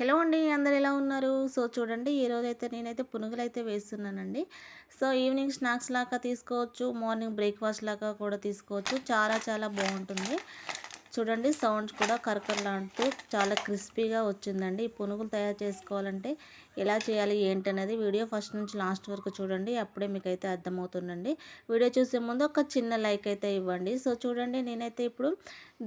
Hello అండి అందరు ఎలా ఉన్నారు? సో చూడండి ఈ రోజైతే నేనైతే పునుగులు అయితే వేస్తున్నానండి. సో ఈవినింగ్ స్నాక్స్ లాగా తీసుకోవచ్చు మార్నింగ్ బ్రేక్ఫాస్ట్ లాగా కూడా తీసుకోవచ్చు. చాలా చాలా బాగుంటుంది. చూడండి సౌండ్స్ కూడా కరకరలాడుతూ చాలా క్రిస్పీగా వచ్చిందండి. ఈ పునుగులు తయారు చేసుకోవాలంటే ఎలా చేయాలి ఏంటనేది వీడియో ఫస్ట్ నుంచి లాస్ట్ వరకు చూడండి అప్పుడే మీకు అయితే అర్థమవుతుందండి. వీడియో చూసే ముందు ఒక చిన్న లైక్ అయితే ఇవ్వండి. సో చూడండి నేనైతే ఇప్పుడు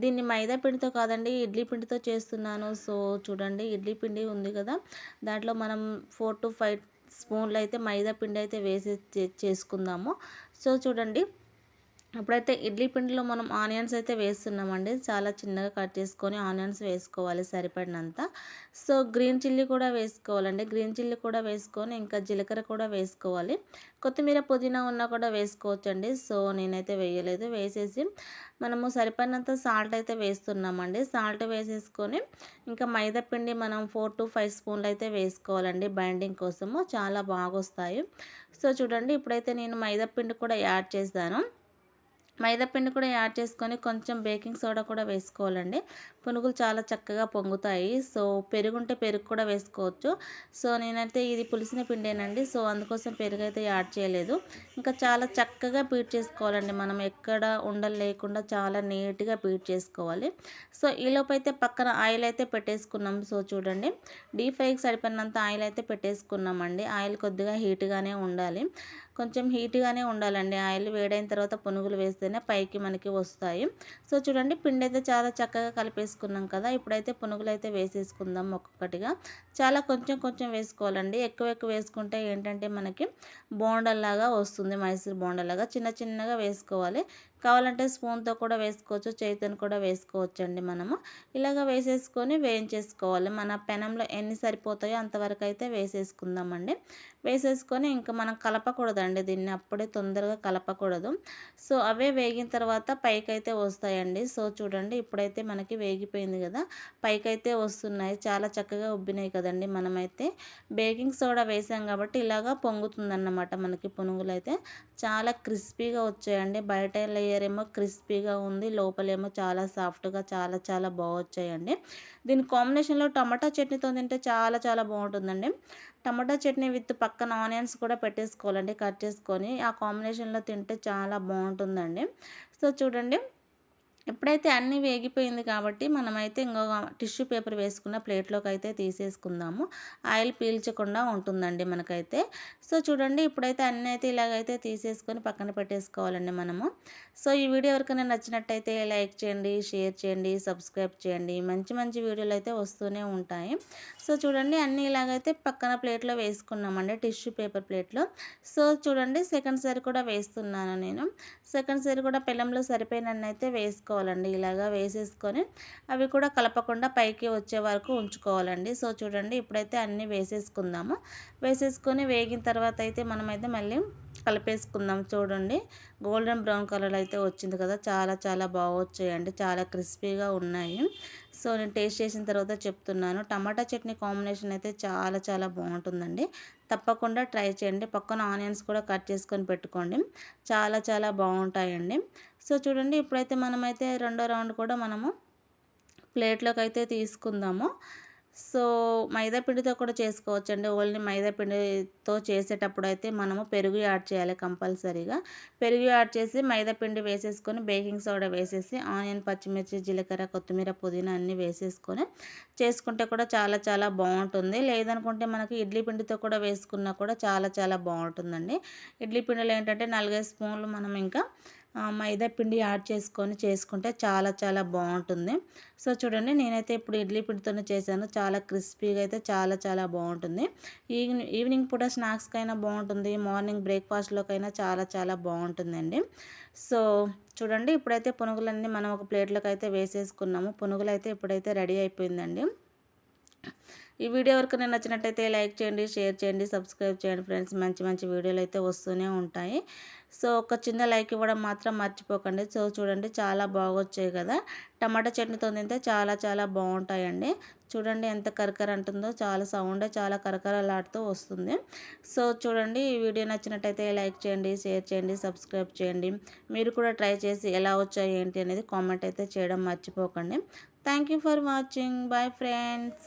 దీన్ని మైదా పిండితో కాదండి ఇడ్లీ పిండితో చేస్తున్నాను. సో చూడండి ఇడ్లీ పిండి ఉంది కదా దాంట్లో మనం ఫోర్ టు ఫైవ్ స్పూన్లు అయితే మైదా పిండి అయితే వేసి చేసుకుందాము. సో చూడండి ఇప్పుడైతే ఇడ్లీ పిండిలో మనం ఆనియన్స్ అయితే వేస్తున్నామండి. చాలా చిన్నగా కట్ చేసుకొని ఆనియన్స్ వేసుకోవాలి సరిపడినంత. సో గ్రీన్ చిల్లీ కూడా వేసుకోవాలండి. గ్రీన్ చిల్లీ కూడా వేసుకొని ఇంకా జీలకర్ర కూడా వేసుకోవాలి. కొత్తిమీర పుదీనా ఉన్నా కూడా వేసుకోవచ్చండి. సో నేనైతే వేయలేదు. వేసేసి మనము సరిపడినంత సాల్ట్ అయితే వేస్తున్నామండి. సాల్ట్ వేసేసుకొని ఇంకా మైదా పిండి మనం ఫోర్ టు ఫైవ్ స్పూన్లు అయితే వేసుకోవాలండి బైండింగ్ కోసము. చాలా బాగా వస్తాయి సో చూడండి ఇప్పుడైతే నేను మైదా పిండి కూడా యాడ్ చేశాను. మైదాపిండి కూడా యాడ్ చేసుకొని కొంచెం బేకింగ్ సోడా కూడా వేసుకోవాలండి. పునుగులు చాలా చక్కగా పొంగుతాయి. సో పెరుగు ఉంటే పెరుగు కూడా వేసుకోవచ్చు. సో నేనైతే ఇది పులిసిన పిండేనండి. సో అందుకోసం పెరుగు అయితే యాడ్ చేయలేదు. ఇంకా చాలా చక్కగా బీట్ చేసుకోవాలండి. మనం ఎక్కడ ఉండలు లేకుండా చాలా నీట్గా బీట్ చేసుకోవాలి. సో ఈలోపైతే అయితే పక్కన ఆయిల్ అయితే పెట్టేసుకున్నాం. సో చూడండి. డీప్ ఫ్రైకి సరిపోయినంత ఆయిల్ అయితే పెట్టేసుకున్నామండి. ఆయిల్ కొద్దిగా హీట్గానే ఉండాలి. కొంచెం హీట్గానే ఉండాలండి. ఆయిల్ వేడైన తర్వాత పునుగులు వేస్తేనే పైకి మనకి వస్తాయి. సో చూడండి పిండి అయితే చాలా చక్కగా కలిపేసుకున్నాం కదా. ఇప్పుడైతే పునుగులు అయితే వేసేసుకుందాం ఒక్కొక్కటిగా. చాలా కొంచెం కొంచెం వేసుకోవాలండి. ఎక్కువ ఎక్కువ వేసుకుంటే ఏంటంటే మనకి బోండల్లాగా వస్తుంది. మైసూర్ బోండల్లాగా చిన్న చిన్నగా వేసుకోవాలి. కావాలంటే స్పూన్తో కూడా వేసుకోవచ్చు చేతిని కూడా వేసుకోవచ్చు అండి మనము. ఇలాగ వేసేసుకొని వేయించేసుకోవాలి. మన పెనంలో ఎన్ని సరిపోతాయో అంతవరకు అయితే వేసేసుకుందామండి. వేసేసుకొని ఇంకా మనం కలపకూడదండి దీన్ని అప్పుడే తొందరగా కలపకూడదు. సో అవే వేగిన తర్వాత పైకైతే వస్తాయండి. సో చూడండి ఇప్పుడైతే మనకి వేగిపోయింది కదా పైకైతే వస్తున్నాయి. చాలా చక్కగా ఉబ్బినాయి కదండి మనమైతే. బేకింగ్ సోడా వేసాం కాబట్టి ఇలాగా పొంగుతుందన్నమాట మనకి పునుగులు అయితే చాలా క్రిస్పీగా వచ్చాయండి. బయట లేయర్ ఏమో క్రిస్పీగా ఉంది లోపలేమో చాలా సాఫ్ట్గా చాలా చాలా బాగొచ్చాయండి. దీని కాంబినేషన్లో టమాటా చట్నీతో తింటే చాలా చాలా బాగుంటుందండి. టమాటా చట్నీ విత్ పక్కన ఆనియన్స్ కూడా పెట్టేసుకోవాలండి కట్ చేసుకొని ఆ కాంబినేషన్లో తింటే చాలా బాగుంటుందండి. సో చూడండి ఎప్పుడైతే అన్నీ వేగిపోయింది కాబట్టి మనమైతే ఇంకొక టిష్యూ పేపర్ వేసుకున్న ప్లేట్లోకి అయితే తీసేసుకుందాము. ఆయిల్ పీల్చకుండా ఉంటుందండి మనకైతే. సో చూడండి ఇప్పుడైతే అన్నీ అయితే ఇలాగైతే తీసేసుకొని పక్కన పెట్టేసుకోవాలండి మనము. సో ఈ వీడియో ఎవరికైనా నచ్చినట్టయితే లైక్ చేయండి షేర్ చేయండి సబ్స్క్రైబ్ చేయండి. మంచి మంచి వీడియోలు అయితే వస్తూనే ఉంటాయి. సో చూడండి అన్నీ ఇలాగైతే పక్కన ప్లేట్లో వేసుకున్నామండి టిష్యూ పేపర్ ప్లేట్లో. సో చూడండి సెకండ్ సారి కూడా వేస్తున్నాను నేను. సెకండ్ సారి కూడా పిల్లంలో సరిపోయినన్నైతే వేసుకో వేసుకోవాలండి. ఇలాగా వేసేసుకొని అవి కూడా కలపకుండా పైకి వచ్చే వరకు ఉంచుకోవాలండి. సో చూడండి ఇప్పుడైతే అన్నీ వేసేసుకుందాము. వేసేసుకొని వేగిన తర్వాత అయితే మనమైతే మళ్ళీ కలిపేసుకుందాం చూడండి. గోల్డెన్ బ్రౌన్ కలర్ అయితే వచ్చింది కదా. చాలా చాలా బాగా వచ్చాయండి. చాలా క్రిస్పీగా ఉన్నాయి. సో నేను టేస్ట్ చేసిన తర్వాత చెప్తున్నాను. టమాటా చట్నీ కాంబినేషన్ అయితే చాలా చాలా బాగుంటుందండి. తప్పకుండా ట్రై చేయండి. పక్కన ఆనియన్స్ కూడా కట్ చేసుకొని పెట్టుకోండి. చాలా చాలా బాగుంటాయండి. సో చూడండి. ఇప్పుడైతే మనమైతే రెండో రౌండ్ కూడా మనము ప్లేట్లోకి అయితే తీసుకుందాము. సో మైదాపిండితో కూడా చేసుకోవచ్చండి. ఓన్లీ మైదాపిండితో చేసేటప్పుడు అయితే మనము పెరుగు యాడ్ చేయాలి కంపల్సరీగా. పెరుగు యాడ్ చేసి మైదాపిండి వేసేసుకొని బేకింగ్ సోడా వేసేసి ఆనియన్ పచ్చిమిర్చి జీలకర్ర కొత్తిమీర పుదీనా అన్నీ వేసేసుకొని చేసుకుంటే కూడా చాలా చాలా బాగుంటుంది. లేదనుకుంటే మనకి ఇడ్లీ పిండితో కూడా వేసుకున్నా కూడా చాలా చాలా బాగుంటుందండి. ఇడ్లీ పిండిలో ఏంటంటే నాలుగైదు స్పూన్లు మనం ఇంకా మైదా పిండి యాడ్ చేసుకొని చేసుకుంటే చాలా చాలా బాగుంటుంది. సో చూడండి నేనైతే ఇప్పుడు ఇడ్లీ పిండితోనే చేశాను. చాలా క్రిస్పీగా అయితే చాలా చాలా బాగుంటుంది. ఈవినింగ్ ఈవినింగ్ పూట స్నాక్స్కైనా బాగుంటుంది. మార్నింగ్ బ్రేక్ఫాస్ట్లోకైనా చాలా చాలా బాగుంటుందండి. సో చూడండి ఇప్పుడైతే పునుగులన్నీ మనం ఒక ప్లేట్లోకి అయితే వేసేసుకున్నాము. పునుగులు అయితే ఇప్పుడైతే రెడీ అయిపోయిందండి. ఈ వీడియో వరకు నేను నచ్చినట్టయితే లైక్ చేయండి షేర్ చేయండి సబ్స్క్రైబ్ చేయండి ఫ్రెండ్స్. మంచి మంచి వీడియోలు అయితే వస్తూనే ఉంటాయి. సో ఒక చిన్న లైక్ ఇవ్వడం మాత్రం మర్చిపోకండి. సో చూడండి చాలా బాగొచ్చాయి కదా. టమాటా చట్నీతో తింటే చాలా చాలా బాగుంటాయండి. చూడండి ఎంత కరకర అంటుందో చాలా సౌండ్ చాలా కరకరలాడుతూ వస్తుంది. సో చూడండి ఈ వీడియో నచ్చినట్టయితే లైక్ చేయండి షేర్ చేయండి సబ్స్క్రైబ్ చేయండి. మీరు కూడా ట్రై చేసి ఎలా వచ్చాయి ఏంటి అనేది కామెంట్ అయితే చేయడం మర్చిపోకండి. Thank for watching. Bye friends.